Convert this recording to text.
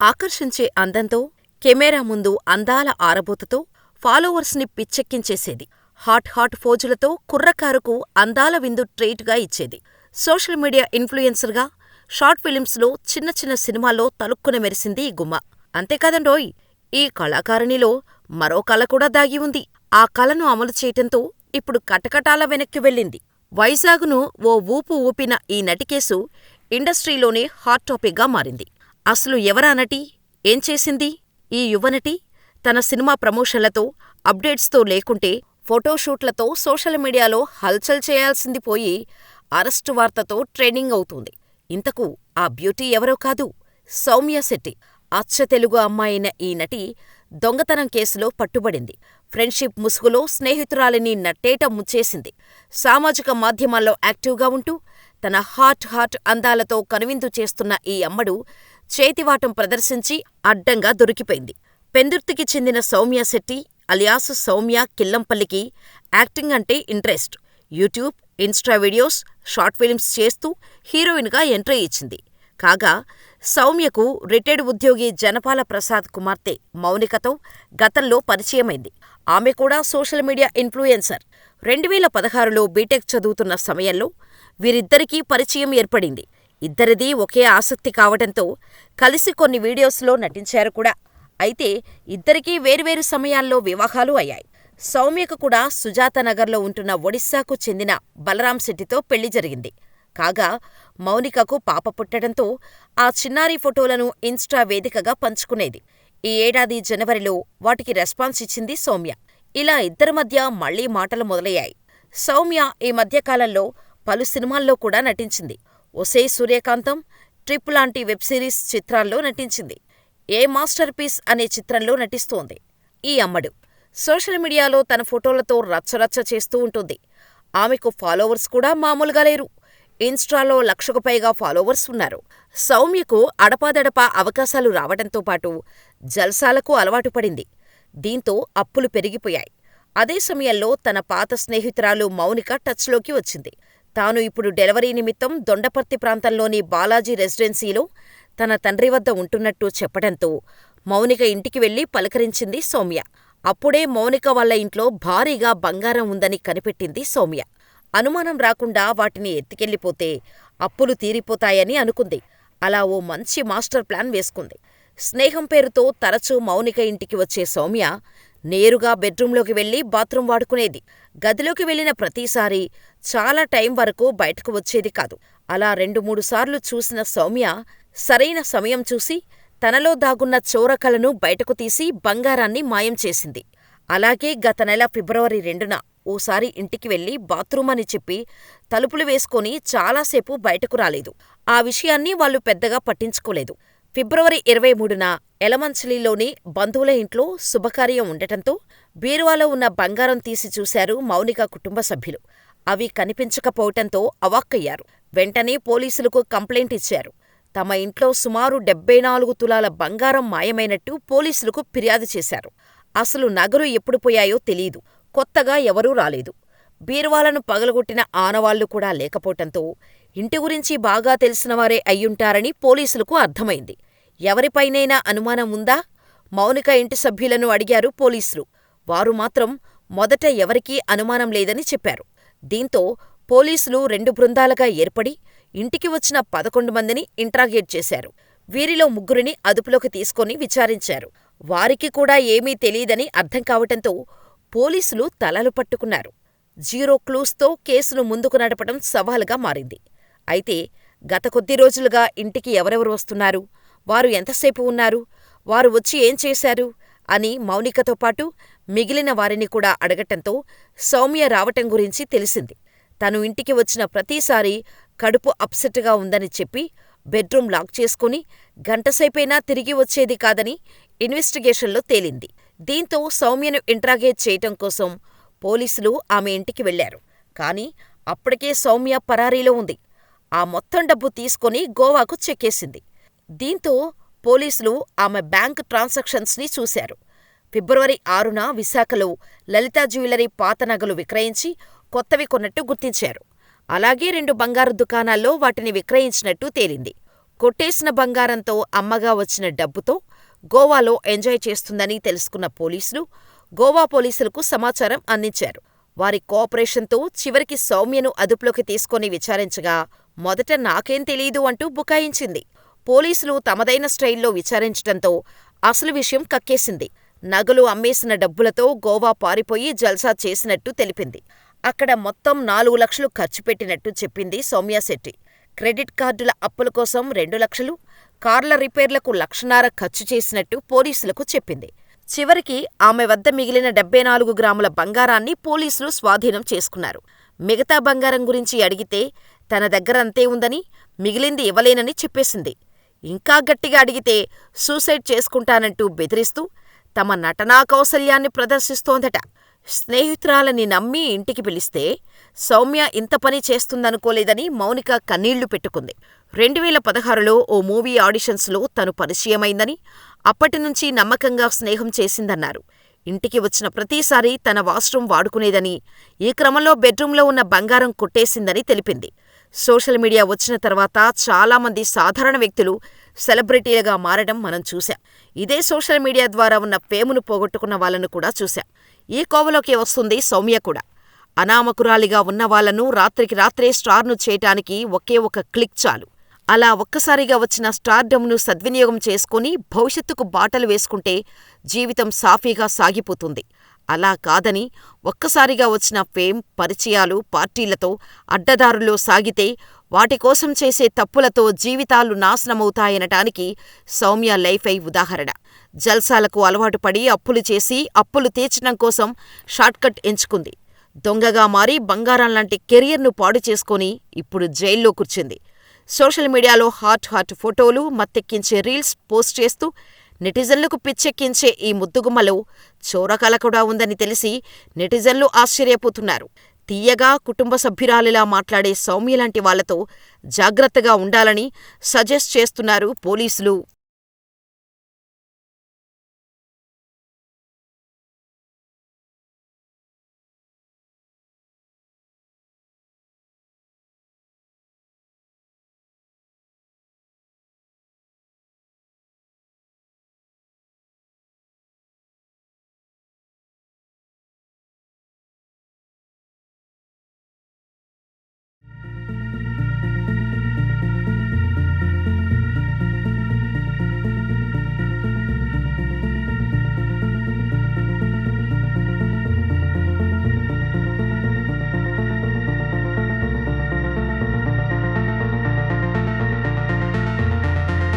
ఆకర్షించే అందంతో, కెమెరా ముందు అందాల ఆరబోతతో ఫాలోవర్స్ని పిచ్చెక్కించేసేది. హాట్ హాట్ ఫోజులతో కుర్రకారుకు అందాల విందు ట్రీట్గా ఇచ్చేది. సోషల్ మీడియా ఇన్ఫ్లుయెన్సర్గా, షార్ట్ ఫిలిమ్స్లో చిన్న చిన్న సినిమాల్లో తళుక్కున మెరిసింది ఈ గుమ్మ. అంతేకాదండోయ్ ఈ కళాకారిణిలో మరో కళ కూడా దాగి ఉంది. ఆ కళను అమలు చేయటంతో ఇప్పుడు కటకటాల వెనక్కి వెళ్ళింది. వైజాగ్ను ఓ ఊపు ఊపిన ఈ నటి కేసు ఇండస్ట్రీలోనే హాట్ టాపిక్గా మారింది. అసలు ఎవరా నటి? ఏం చేసింది? ఈ యువనటి తన సినిమా ప్రమోషన్లతో, అప్డేట్స్తో లేకుంటే ఫోటోషూట్లతో సోషల్ మీడియాలో హల్ చల్ చేయాల్సింది పోయి అరెస్టు వార్తతో ట్రెండింగ్ అవుతోంది. ఇంతకూ ఆ బ్యూటీ ఎవరో కాదు సౌమ్య శెట్టి. అచ్చ తెలుగు అమ్మాయైన ఈ నటి దొంగతనం కేసులో పట్టుబడింది. ఫ్రెండ్షిప్ ముసుగులో స్నేహితురాలిని నట్టేట ముంచేసింది. సామాజిక మాధ్యమాల్లో యాక్టివ్గా ఉంటూ తన హాట్ హాట్ అందాలతో కనువిందు చేస్తున్న ఈ అమ్మడు చేతివాటం ప్రదర్శించి అడ్డంగా దొరికిపోయింది. పెందుర్తికి చెందిన సౌమ్య శెట్టి అలియాస్ సౌమ్య కిల్లంపల్లికి యాక్టింగ్ అంటే interest. YouTube, Insta videos, short films చేస్తూ హీరోయిన్గా ఎంట్రీ ఇచ్చింది. కాగా సౌమ్యకు రిటైర్డ్ ఉద్యోగి జనపాల ప్రసాద్ కుమార్తె మౌనికతో గతంలో పరిచయమైంది. ఆమె కూడా సోషల్ మీడియా ఇన్ఫ్లుయెన్సర్. రెండువేల పదహారులో బీటెక్ చదువుతున్న సమయంలో వీరిద్దరికీ పరిచయం ఏర్పడింది. ఇద్దరిదీ ఒకే ఆసక్తి కావటంతో కలిసి కొన్ని వీడియోస్లో నటించారు కూడా. అయితే ఇద్దరికీ వేర్వేరు సమయాల్లో వివాహాలు అయ్యాయి. సౌమ్యకు కూడా సుజాతనగర్లో ఉంటున్న ఒడిశాకు చెందిన బలరాం శెట్టితో పెళ్ళి జరిగింది. కాగా మౌనికకు పాప పుట్టడంతో ఆ చిన్నారి ఫోటోలను ఇన్స్టా వేదికగా పంచుకునేది. ఈ ఏడాది జనవరిలో వాటికి రెస్పాన్స్ ఇచ్చింది సౌమ్య. ఇలా ఇద్దరి మధ్య మళ్ళీ మాటలు మొదలయ్యాయి. సౌమ్య ఈ మధ్యకాలంలో పలు సినిమాల్లో కూడా నటించింది. ఒసేయ్ సూర్యకాంతం, ట్రిప్ లాంటి వెబ్ సిరీస్ చిత్రాల్లో నటించింది. ఏ మాస్టర్ పీస్ అనే చిత్రంలో నటిస్తోంది. ఈ అమ్మడు సోషల్ మీడియాలో తన ఫోటోలతో రచ్చరచ్చ చేస్తూ ఉంటుంది. ఆమెకు ఫాలోవర్స్ కూడా మామూలుగా లేరు. ఇన్స్టాలో లక్షకు పైగా ఫాలోవర్స్ ఉన్నారు. సౌమ్యకు అడపాదడపా అవకాశాలు రావడంతో పాటు జల్సాలకు అలవాటు పడింది. దీంతో అప్పులు పెరిగిపోయాయి. అదే సమయంలో తన పాత స్నేహితురాలు మౌనిక టచ్లోకి వచ్చింది. తాను ఇప్పుడు డెలివరీ నిమిత్తం దొండపర్తి ప్రాంతంలోని బాలాజీ రెసిడెన్సీలో తన తండ్రి వద్ద ఉంటున్నట్టు చెప్పడంతో మౌనిక ఇంటికి వెళ్ళి పలకరించింది సౌమ్య. అప్పుడే మౌనిక వాళ్ళ ఇంట్లో భారీగా బంగారం ఉందని కనిపెట్టింది సౌమ్య. అనుమానం రాకుండా వాటిని ఎత్తుకెళ్ళిపోతే అప్పులు తీరిపోతాయని అనుకుంది. అలా ఓ మంచి మాస్టర్ ప్లాన్ వేసుకుంది. స్నేహం పేరుతో తరచూ మౌనిక ఇంటికి వచ్చే సౌమ్య నేరుగా బెడ్రూంలోకి వెళ్ళి బాత్రూం వాడుకునేది. గదిలోకి వెళ్ళిన ప్రతిసారీ చాలా టైం వరకు బయటకు వచ్చేది కాదు. అలా రెండు మూడు సార్లు చూసిన సౌమ్య సరైన సమయం చూసి తనలో దాగున్న చోరకలను బయటకు తీసి బంగారాన్ని మాయం చేసింది. అలాగే గత నెల ఫిబ్రవరి రెండున ఓసారి ఇంటికి వెళ్ళి బాత్రూం అని చెప్పి తలుపులు వేసుకొని చాలాసేపు బయటకు రాలేదు. ఆ విషయాన్ని వాళ్ళు పెద్దగా పట్టించుకోలేదు. ఫిబ్రవరి ఇరవై మూడున ఎలమంచిలిలోని బంధువుల ఇంట్లో శుభకార్యం ఉండటంతో బీరువాలో ఉన్న బంగారం తీసి చూశారు మౌనిక కుటుంబ సభ్యులు. అవి కనిపించకపోవటంతో అవాక్కయ్యారు. వెంటనే పోలీసులకు కంప్లైంట్ ఇచ్చారు. తమ ఇంట్లో సుమారు డెబ్బై నాలుగు తులాల బంగారం మాయమైనట్టు పోలీసులకు ఫిర్యాదు చేశారు. అసలు నగలు ఎప్పుడు పోయాయో తెలీదు. కొత్తగా ఎవరూ రాలేదు. బీరువాలను పగలగొట్టిన ఆనవాళ్ళు కూడా లేకపోవటంతో ఇంటి గురించి బాగా తెలిసినవారే అయ్యుంటారని పోలీసులకు అర్థమైంది. ఎవరిపైనైనా అనుమానం ఉందా? మౌనిక ఇంటి సభ్యులను అడిగారు పోలీసులు. వారు మాత్రం మొదట ఎవరికీ అనుమానం లేదని చెప్పారు. దీంతో పోలీసులు రెండు బృందాలుగా ఏర్పడి ఇంటికి వచ్చిన పదకొండు మందిని ఇంట్రాగేట్ చేశారు. వీరిలో ముగ్గురిని అదుపులోకి తీసుకొని విచారించారు. వారికి కూడా ఏమీ తెలీదని అర్థం కావటంతో పోలీసులు తలలు పట్టుకున్నారు. జీరో క్లూస్తో కేసును ముందుకు నడపడం సవాలుగా మారింది. అయితే గత కొద్ది రోజులుగా ఇంటికి ఎవరెవరు వస్తున్నారు? వారు ఎంతసేపు ఉన్నారు? వారు వచ్చి ఏం చేశారు? అని మౌనికతో పాటు మిగిలిన వారిని కూడా అడగటంతో సౌమ్య రావటం గురించి తెలిసింది. తను ఇంటికి వచ్చిన ప్రతిసారీ కడుపు అప్సెట్గా ఉందని చెప్పి బెడ్రూం లాక్ చేసుకుని గంటసేపైనా తిరిగి వచ్చేది కాదని ఇన్వెస్టిగేషన్లో తేలింది. దీంతో సౌమ్యను ఇంట్రాగేట్ చేయటం కోసం పోలీసులు ఆమె ఇంటికి వెళ్ళారు. కానీ అప్పటికే సౌమ్య పరారీలో ఉంది. ఆ మొత్తం డబ్బు తీసుకొని గోవాకు చెక్కేసింది. దీంతో పోలీసులు ఆమె బ్యాంక్ ట్రాన్సాక్షన్స్ని చూశారు. ఫిబ్రవరి ఆరున విశాఖలో లలితా జ్యువెలరీ పాత నగలు విక్రయించి కొత్తవి కొన్నట్టు గుర్తించారు. అలాగే రెండు బంగారు దుకాణాల్లో వాటిని విక్రయించినట్టు తేలింది. కొట్టేసిన బంగారంతో అమ్మగా వచ్చిన డబ్బుతో గోవాలో ఎంజాయ్ చేస్తుందని తెలుసుకున్న పోలీసులు గోవా పోలీసులకు సమాచారం అందించారు. వారి కోఆపరేషన్తో చివరికి సౌమ్యను అదుపులోకి తీసుకొని విచారించగా మొదట నాకేం తెలీదు అంటూ బుకాయించింది. పోలీసులు తమదైన స్టైల్లో విచారించటంతో అసలు విషయం కక్కేసింది. నగలు అమ్మేసిన డబ్బులతో గోవా పారిపోయి జల్సా చేసినట్టు తెలిపింది. అక్కడ మొత్తం నాలుగు లక్షలు ఖర్చు పెట్టినట్టు చెప్పింది సౌమ్యశెట్టి. క్రెడిట్ కార్డుల అప్పుల కోసం రెండు లక్షలు, కార్ల రిపేర్లకు లక్షన్నర ఖర్చు చేసినట్టు పోలీసులకు చెప్పింది. చివరికి ఆమె వద్ద మిగిలిన డెబ్బై నాలుగు గ్రాముల బంగారాన్ని పోలీసులు స్వాధీనం చేసుకున్నారు. మిగతా బంగారం గురించి అడిగితే తన దగ్గర అంతే ఉందని, మిగిలింది ఇవ్వలేనని చెప్పేసింది. ఇంకా గట్టిగా అడిగితే సూసైడ్ చేసుకుంటానంటూ బెదిరిస్తూ తమ నటనా కౌశల్యాన్ని ప్రదర్శిస్తోందట. స్నేహితురాలని నమ్మి ఇంటికి పిలిస్తే సౌమ్య ఇంత పని చేస్తుందనుకోలేదని మౌనిక కన్నీళ్ళు పెట్టుకుంది. రెండువేల పదహారులో ఓ మూవీ ఆడిషన్స్లో తను పరిచయమైందని, అప్పటినుంచి నమ్మకంగా స్నేహం చేసిందన్నారు. ఇంటికి వచ్చిన ప్రతిసారీ తన వాష్రూమ్ వాడుకునేదని, ఈ క్రమంలో బెడ్రూంలో ఉన్న బంగారం కొట్టేసిందని తెలిపింది. సోషల్ మీడియా వచ్చిన తర్వాత చాలా మంది సాధారణ వ్యక్తులు సెలబ్రిటీలుగా మారడం మనం చూశాం. ఇదే సోషల్ మీడియా ద్వారా ఉన్న ఫేమును పోగొట్టుకున్న వాళ్ళను కూడా చూశాం. ఈ కోవలోకే వస్తుంది సౌమ్య కూడా. అనామకురాలిగా ఉన్నవాళ్ళను రాత్రికి రాత్రే స్టార్ను చేయటానికి ఒకే ఒక క్లిక్ చాలు. అలా ఒక్కసారిగా వచ్చిన స్టార్డమ్ను సద్వినియోగం చేసుకుని భవిష్యత్తుకు బాటలు వేసుకుంటే జీవితం సాఫీగా సాగిపోతుంది. అలా కాదని ఒక్కసారిగా వచ్చిన ఫేమ్, పరిచయాలు, పార్టీలతో అడ్డదారుల్లో సాగితే వాటికోసం చేసే తప్పులతో జీవితాలు నాశనమవుతాయనటానికి సౌమ్య లైఫై ఉదాహరణ. జల్సాలకు అలవాటుపడి అప్పులు చేసి అప్పులు తీర్చటం కోసం షార్ట్కట్ ఎంచుకుంది. దొంగగా మారి బంగారంలాంటి కెరియర్ను పాడు చేసుకుని ఇప్పుడు జైల్లో కూర్చుంది. సోషల్ మీడియాలో హాట్ హాట్ ఫోటోలు, మత్తెక్కించే రీల్స్ పోస్ట్ చేస్తూ నెటిజన్లకు పిచ్చెక్కించే ఈ ముద్దుగుమ్మలో చోరకళ కూడా ఉందని తెలిసి నెటిజన్లు ఆశ్చర్యపోతున్నారు. తియ్యగా, కుటుంబ సభ్యురాలిలా మాట్లాడే సౌమ్యలాంటి వాళ్ళతో జాగ్రత్తగా ఉండాలని సజెస్ట్ చేస్తున్నారు పోలీసులు.